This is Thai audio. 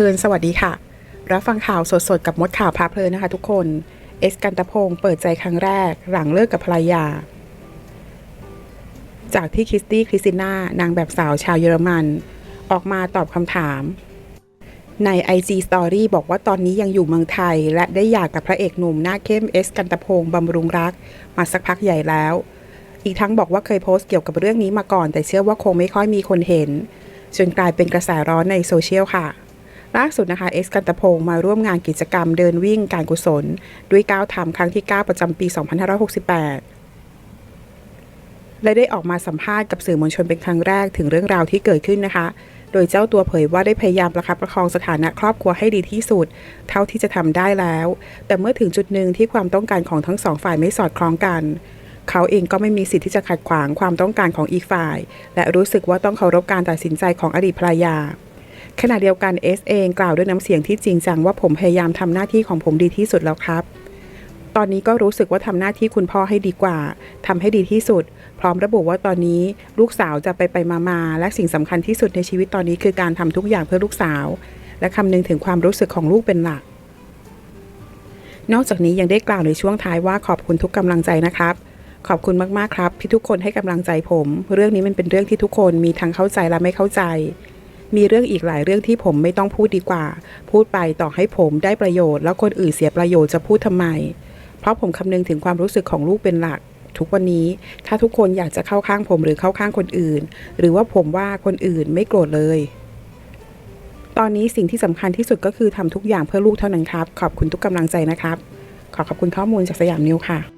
เพลินสวัสดีค่ะ รับฟังข่าวสดๆ กับมดข่าวพาเพลินนะคะทุกคน เอสกันตะพงศ์เปิดใจครั้งแรก หลังเลิกกับภรรยา จากที่คริสตี้คริสติน่านางแบบสาวชาวเยอรมัน ออกมาตอบคำถาม ใน IG Story บอกว่าตอนนี้ยังอยู่เมืองไทย และได้หย่ากกับพระเอกหนุ่มหน้าเข้มเอสกันตะพงศ์บำรุงรัก มาสักพักใหญ่แล้ว อีกทั้งบอกว่าเคยโพสต์เกี่ยวกับเรื่องนี้มาก่อน แต่เชื่อว่าคงไม่ค่อยมีคนเห็นจนกลายเป็นกระแสร้อนในโซเชียลค่ะ ล่าสุดนะคะเอสกันตพงศ์มาร่วมงานกิจกรรมเดินวิ่งการกุศล ด้วยก้าวทำครั้งที่ 9 ประจำปี 2568 และได้ออกมาสัมภาษณ์กับสื่อมวลชนเป็นครั้งแรกถึงเรื่องราวที่เกิดขึ้นนะคะ โดยเจ้าตัวเผยว่าได้พยายามประคับประคองสถานะครอบครัวให้ดีที่สุด เท่าที่จะทำได้แล้ว แต่เมื่อถึงจุดหนึ่งที่ความต้องการของทั้งสองฝ่ายไม่สอดคล้องกันเขาเองก็ไม่มีสิทธิ์ที่จะขัดขวางความต้องการของอีกฝ่าย และรู้สึกว่าต้องเคารพการตัดสินใจของอดีตภรรยา ขณะเดียวกันเอสเองกล่าวด้วยน้ำเสียงที่จริงจังว่าผมพยายามทำหน้าที่ของผมดีที่สุดแล้วครับ ตอนนี้ก็รู้สึกว่าทำหน้าที่คุณพ่อให้ดีกว่าทำให้ดีที่สุด พร้อมระบุว่าตอนนี้ลูกสาวจะไปไปมามาและสิ่งสำคัญที่สุดในชีวิตตอนนี้คือการทำทุกอย่างเพื่อลูกสาว และคำนึงถึงความรู้สึกของลูกเป็นหลัก นอกจากนี้ยังได้กล่าวในช่วงท้ายว่าขอบคุณทุกกำลังใจนะครับขอบคุณมาก ๆ ครับที่ทุกคนให้กำลังใจผม เรื่องนี้มันเป็นเรื่องที่ทุกคนมีทั้งเข้าใจและไม่เข้าใจ มีเรื่องอีกหลายเรื่องที่ผมไม่ต้องพูดดีกว่า พูดไปต่อให้ผมได้ประโยชน์ แล้วคนอื่นเสียประโยชน์จะพูดทำไม เพราะผมคำนึงถึงความรู้สึกของลูกเป็นหลัก ทุกวันนี้ ถ้าทุกคนอยากจะเข้าข้างผมหรือเข้าข้างคนอื่น หรือว่าผมว่าคนอื่นไม่โกรธเลย ตอนนี้สิ่งที่สำคัญที่สุดก็คือทำทุกอย่างเพื่อลูกเท่านั้นครับ ขอบคุณทุกกำลังใจนะครับ ขอขอบคุณข้อมูลจากสยามนิวค่ะ